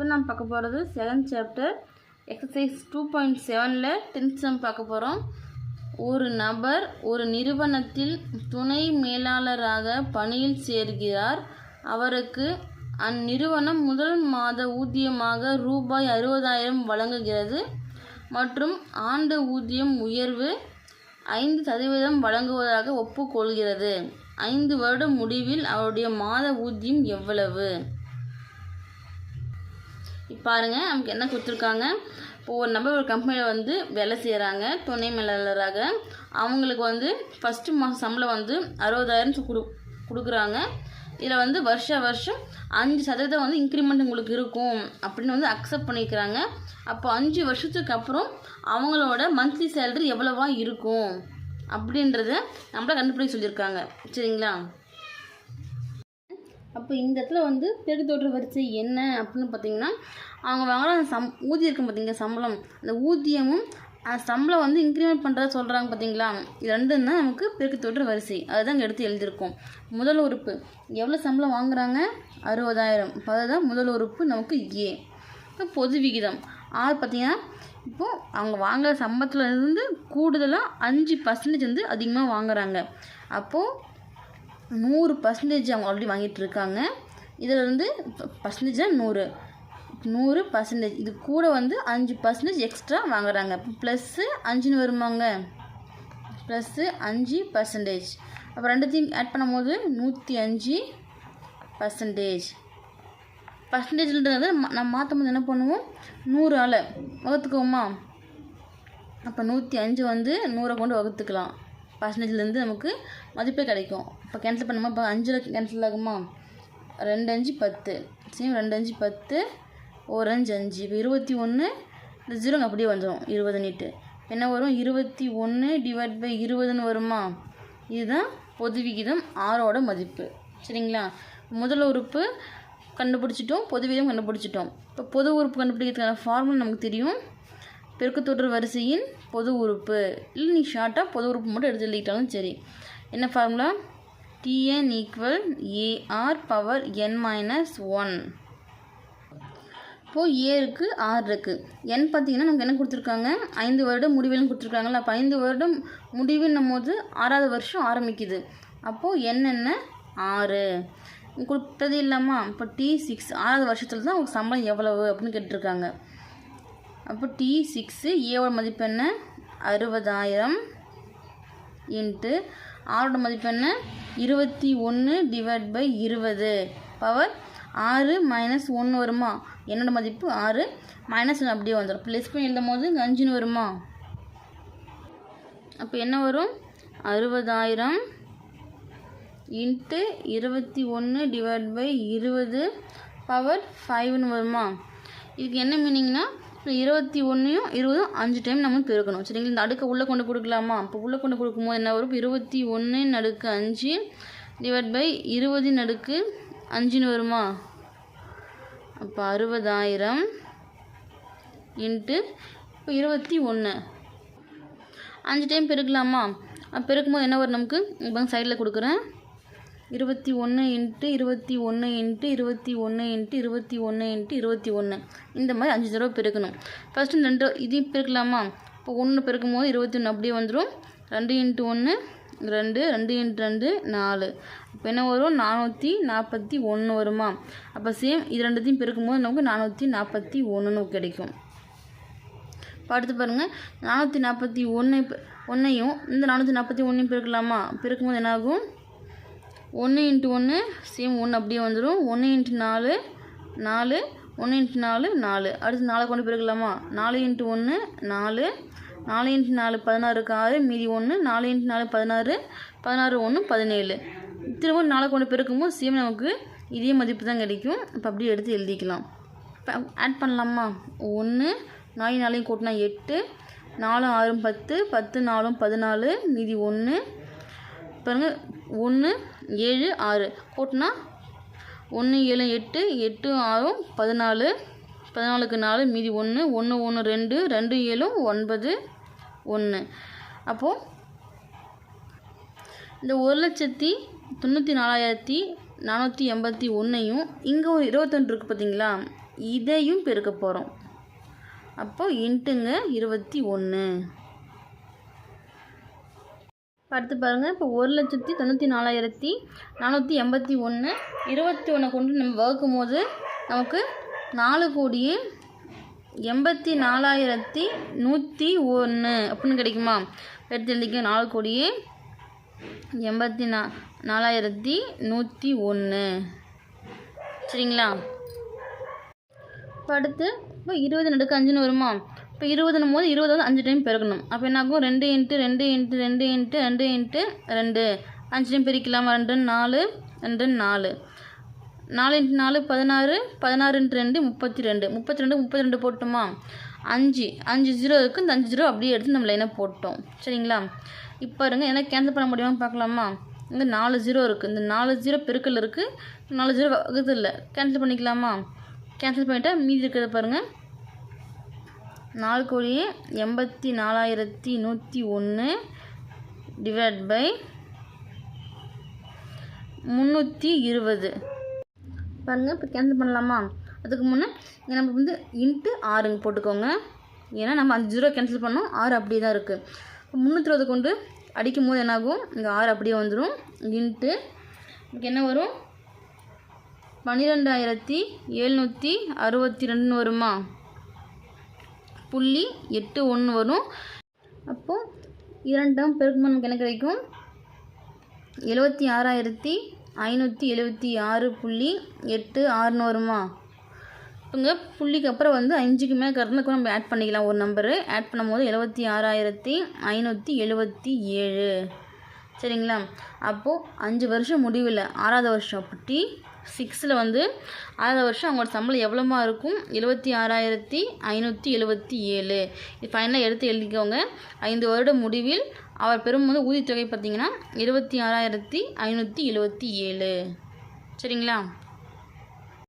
இப்போ நம்ம பார்க்க போகிறது second chapter exercise two point செவனில் டென்த் சம் பார்க்க போகிறோம். ஒரு நபர் ஒரு நிறுவனத்தில் துணை மேலாளராக பணியில் சேர்கிறார். அவருக்கு அந்நிறுவனம் முதல் மாத ஊதியமாக ரூபாய் அறுபதாயிரம் வழங்குகிறது மற்றும் ஆண்டு ஊதியம் உயர்வு ஐந்து சதவீதம் வழங்குவதாக ஒப்புக்கொள்கிறது. ஐந்து வருட முடிவில் அவருடைய மாத ஊதியம் எவ்வளவு? பாருங்கள் நமக்கு என்ன கொடுத்துருக்காங்க? இப்போ ஒரு நபர் ஒரு கம்பெனியில் வந்து வேலை செய்கிறாங்க துணை மேலாளராக. அவங்களுக்கு வந்து ஃபஸ்ட்டு மாதம் சம்பளம் வந்து அறுபதாயிரம் கொடு கொடுக்குறாங்க. இதில் வந்து வருஷ வருஷம் அஞ்சு சதவீதம் வந்து இன்க்ரிமெண்ட் உங்களுக்கு இருக்கும் அப்படின்னு வந்து அக்செப்ட் பண்ணிக்கிறாங்க. அப்போ அஞ்சு வருஷத்துக்கு அப்புறம் அவங்களோட மந்த்லி சேலரி எவ்வளோவா இருக்கும் அப்படின்றத நம்மள கண்டுபிடிக்க சொல்லியிருக்காங்க. சரிங்களா? அப்போ இந்த இடத்துல வந்து பெருக்கு தோற்ற வரிசை என்ன அப்படின்னு பார்த்தீங்கன்னா அவங்க வாங்குற அந்த சம் ஊதியம் இருக்கும் பார்த்தீங்க சம்பளம். அந்த ஊதியமும் அந்த சம்பளம் வந்து இன்க்ரிமெண்ட் பண்ணுறத சொல்கிறாங்க பார்த்தீங்களா? இது ரெண்டும் தான் நமக்கு பெருக்கு தோற்ற வரிசை. அதுதான் இங்கே எடுத்து எழுதியிருக்கோம். முதல் உறுப்பு. எவ்வளோ சம்பளம் வாங்குறாங்க? அறுபதாயிரம். இப்போ அதுதான் முதல் உறுப்பு நமக்கு ஏ இப்போ பொது விகிதம். ஆறு பார்த்தீங்கன்னா இப்போது அவங்க வாங்குற சம்பளத்தில் இருந்து கூடுதலாக அஞ்சு பர்சன்டேஜ் வந்து அதிகமாக வாங்குறாங்க. அப்போது நூறு பர்சன்டேஜ் அவங்க ஆல்ரெடி வாங்கிட்டு இருக்காங்க இதில் வந்து பர்சன்டேஜ்னால் நூறு. நூறு பர்சன்டேஜ் இது கூட வந்து அஞ்சு பர்சன்டேஜ் எக்ஸ்ட்ரா வாங்குறாங்க. ப்ளஸ்ஸு அஞ்சுன்னு வருமாங்க? ப்ளஸ்ஸு அஞ்சு பர்சன்டேஜ் அப்போ ரெண்டுத்தையும் ஆட் பண்ணும்போது நூற்றி அஞ்சு பர்சன்டேஜ் பர்சன்டேஜ்ன்றது நம்ம மாற்றும் போது என்ன பண்ணுவோம்? நூறு ஆளை வகுத்துக்குவோமா? அப்போ நூற்றி அஞ்சு வந்து நூறை கொண்டு வகுத்துக்கலாம். பர்சன்டேஜ்லேருந்து நமக்கு மதிப்பே கிடைக்கும். இப்போ கேன்சல் பண்ணுமா? இப்போ அஞ்சில் கேன்சல் ஆகுமா? ரெண்டு அஞ்சு பத்து. சேம் ரெண்டு அஞ்சு பத்து ஒரு அஞ்சு அஞ்சு. இப்போ இருபத்தி ஒன்று இந்த ஜீரோங்க அப்படியே வந்துடும் இருபது நீட்டு. என்ன வரும்? இருபத்தி ஒன்று டிவைட் பை இருபதுன்னு வருமா? இதுதான் பொது விகிதம் ஆறோட மதிப்பு. சரிங்களா? முதல் உறுப்பு கண்டுபிடிச்சிட்டோம் பொது விகிதம் கண்டுபிடிச்சிட்டோம். இப்போ பொது உறுப்பு கண்டுபிடிக்கிறதுக்கான ஃபார்முலா நமக்கு தெரியும். பெருக்குத்தொற்று வரிசையின் பொது உறுப்பு. இல்லை நீ ஷார்ட்டாக பொது உறுப்பு மட்டும் எடுத்து எழுதிட்டாலும் சரி. என்ன formula TN equal AR power n minus one இப்போது ஏ இருக்குது ஆர் இருக்குது என் பார்த்தீங்கன்னா நமக்கு என்ன கொடுத்துருக்காங்க? ஐந்து வருடம் முடிவுன்னு கொடுத்துருக்காங்கல்ல. அப்போ ஐந்து வருடம் முடிவுன்னும் போது ஆறாவது வருஷம் ஆரம்பிக்குது. அப்போது என்னென்ன ஆறு. கொடுத்தது இல்லாமல் இப்போ டி சிக்ஸ் ஆறாவது வருஷத்தில் தான் அவங்க சம்பளம் எவ்வளவு அப்படின்னு கேட்டிருக்காங்க. அப்போ டி சிக்ஸு ஏவோட மதிப்பு என்ன? அறுபதாயிரம் இன்ட்டு ஆரோட மதிப்பு என்ன? இருபத்தி ஒன்று டிவைட் பை இருபது. பவர் ஆறு மைனஸ் ஒன்று வருமா? என்னோட மதிப்பு ஆறு. மைனஸ் ஒன்று அப்படியே வந்துடும் ப்ளஸ் பண்ணி எழுதும் போது அஞ்சுன்னு வருமா? அப்போ என்ன வரும்? அறுபதாயிரம் இன்ட்டு இருபத்தி ஒன்று டிவைட் பை இருபது. பவர் ஃபைவ்னு வருமா? இதுக்கு என்ன மீனிங்னா இப்போ இருபத்தி ஒன்றையும் இருபதும் அஞ்சு டைம் நம்ம பெருக்கணும். சரிங்களா? இந்த அடுக்கை உள்ளே கொண்டு கொடுக்கலாமா? இப்போ உள்ளே கொண்டு கொடுக்கும்போது என்ன வரும்? இருபத்தி ஒன்று நடுக்கு அஞ்சு டிவைட் பை இருபது நடுக்கு அஞ்சுன்னு வருமா? அப்போ அறுபதாயிரம் இன்ட்டு இப்போ இருபத்தி ஒன்று. அஞ்சு டைம் பெருக்கலாமா? பெருக்கும்போது என்ன வரும் நமக்கு? இப்போ சைடில் கொடுக்குறேன். இருபத்தி ஒன்று இன்ட்டு இருபத்தி ஒன்று இன்ட்டு இருபத்தி ஒன்று இன்ட்டு இருபத்தி ஒன்று இன்ட்டு இருபத்தி ஒன்று இந்த மாதிரி அஞ்சு தடவை பெருக்கணும். ஃபஸ்ட்டு ரெண்டு இதையும் பெருக்கலாமா? இப்போ ஒன்று பெருக்கும் போது இருபத்தி ஒன்று அப்படியே வந்துடும் ரெண்டு இன்ட்டு ஒன்று ரெண்டு ரெண்டு இன்ட்டு ரெண்டு நாலு. இப்போ என்ன வரும்? நானூற்றி நாற்பத்தி ஒன்று வருமா? அப்போ சேம் இது ரெண்டுத்தையும் பெருக்கும் போது நமக்கு நானூற்றி நாற்பத்தி ஒன்றுன்னு கிடைக்கும். அடுத்து பாருங்கள் நானூற்றி நாற்பத்தி ஒன்று ஒன்றையும் இந்த நானூற்றி நாற்பத்தி ஒன்றையும் பெருக்கலாமா? பெருக்கும்போது என்னாகும்? ஒன்று இன்ட்டு ஒன்று சேம் ஒன்று அப்படியே வந்துடும் ஒன்று இன்ட்டு நாலு நாலு ஒன்று இன்ட்டு நாலு நாலு. அடுத்து நாளை கொண்டு போயிருக்கலாமா? நாலு இன்ட்டு ஒன்று நாலு. நாலு இன்ட்டு நாலு பதினாறுக்கு ஆறு மீதி ஒன்று நாலு இன்ட்டு நாலு பதினாறு. பதினாறு ஒன்று பதினேழு. திரும்ப நாளை கொண்டு பிறக்கும்போது சேம் நமக்கு இதே மதிப்பு தான் கிடைக்கும். இப்போ அப்படியே எடுத்து எழுதிக்கலாம். இப்போ ஆட் பண்ணலாமா? ஒன்று நாலு நாளையும் கூட்டினா எட்டு. நாலு ஆறும் பத்து. பத்து நாலும் பதினாலு. மீதி ஒன்று பாருங்கள் ஒன்று ஏழு ஆறு. கூட்டினா ஒன்று ஏழு எட்டு எட்டு ஆறும் பதினாலு. பதினாலுக்கு நாலு மீதி ஒன்று ஒன்று ஒன்று ரெண்டு. ரெண்டு ஏழும் ஒன்பது ஒன்று அப்போது இந்த ஒரு லட்சத்தி தொண்ணூற்றி நாலாயிரத்தி நானூற்றி எண்பத்தி ஒன்றையும் இங்கே ஒரு இருபத்தொன்று இருக்குது பார்த்தீங்களா இதையும் பெருக்க போகிறோம் அப்போது இன்ட்டுங்க இருபத்தி ஒன்று அடுத்து பாருங்கள் இப்போ ஒரு லட்சத்தி தொண்ணூற்றி நாலாயிரத்தி நானூற்றி எண்பத்தி ஒன்று இருபத்தி ஒன்றை கொண்டு நம்ம வகுக்கும் போது நமக்கு நாலு கோடியே எண்பத்தி நாலாயிரத்தி நூற்றி ஒன்று அப்படின்னு கிடைக்குமா? எடுத்து எழுதிக்க. நாலு கோடியே எண்பத்தி நா நாலாயிரத்தி நூற்றி ஒன்று சரிங்களா? இப்போ அடுத்து இப்போ இருபது நடுக்கு அஞ்சுன்னு வருமா? இப்போ இருபதுன்னும் போது இருபது வந்து அஞ்சு டைம் பெருக்கணும். அப்போ என்னாகும்? ரெண்டு இன்ட்டு ரெண்டு இன்ட்டு ரெண்டு இன்ட்டு ரெண்டு இன்ட்டு ரெண்டு. அஞ்சு டைம் பெருக்கலாமா ரெண்டு நாலு ரெண்டு நாலு. நாலு இன்ட்டு நாலு பதினாறு. பதினாறு இன்ட்டு ரெண்டு முப்பத்தி ரெண்டு முப்பத்தி ரெண்டு முப்பத்தி ரெண்டு போட்டோமா அஞ்சு. அஞ்சு ஜீரோ இருக்குது இந்த அஞ்சு ஜீரோ அப்படியே எடுத்து நம்ம லைனாக போட்டோம். சரிங்களா? இப்போ இருங்க என்ன கேன்சல் பண்ண முடியுமான்னு பார்க்கலாமா? இங்கே நாலு ஜீரோ இருக்குது இந்த நாலு ஜீரோ பெருக்கல் இருக்குது நாலு ஜீரோ வகுது இல்லை. கேன்சல் பண்ணிக்கலாமா? கேன்சல் பண்ணிவிட்டால் மீதி இருக்கிறத பாருங்கள் நாலு கோடியே எண்பத்தி நாலாயிரத்தி நூற்றி ஒன்று டிவைட் பை முந்நூற்றி இருபது. பாருங்கள் இப்போ கேன்சல் பண்ணலாமா? அதுக்கு முன்னே இங்கே நம்ம வந்து இன்ட்டு ஆறுங்க போட்டுக்கோங்க. ஏன்னா நம்ம அஞ்சு ஜீரோ கேன்சல் பண்ணோம் ஆறு அப்படியே தான் இருக்குது இப்போ முந்நூற்றி இருபது கொண்டு அடிக்கும் போது என்னாகும்? இங்கே ஆறு அப்படியே வந்துடும் இன்ட்டு இங்கே என்ன வரும்? பன்னிரெண்டாயிரத்தி எழுநூற்றி அறுபத்தி ரெண்டுன்னு வருமா? புள்ளி எட்டு ஒன்று வரும். அப்போது இரண்டாம் பெருக்கும் நமக்கு என்ன கிடைக்கும்? எழுபத்தி ஆறாயிரத்தி ஐநூற்றி எழுபத்தி ஆறு புள்ளி எட்டு ஆறுன்னு வருமா? இங்கே புள்ளிக்கு அப்புறம் வந்து அஞ்சுக்கு மேலே கறந்துக்கும் நம்ம ஆட் பண்ணிக்கலாம். ஒரு நம்பரு ஆட் பண்ணும்போது எழுபத்தி ஆறாயிரத்தி ஐநூற்றி எழுபத்தி ஏழு. சரிங்களா? அப்போது அஞ்சு வருஷம் முடிவில் ஆறாவது வருஷம். அப்படி சிக்ஸில் வந்து ஆறாவது வருஷம் அவங்களோட சம்பளம் எவ்வளோமா இருக்கும்? எழுபத்தி ஆறாயிரத்தி ஐநூற்றி எழுபத்தி ஏழு. இது ஃபைனலாக எடுத்து எழுதிக்கோங்க. ஐந்து வருட முடிவில் அவர் பெறும்போது ஊதியத்தொகை பார்த்திங்கன்னா இருபத்தி ஆறாயிரத்தி ஐநூற்றி எழுபத்தி ஏழு. சரிங்களா?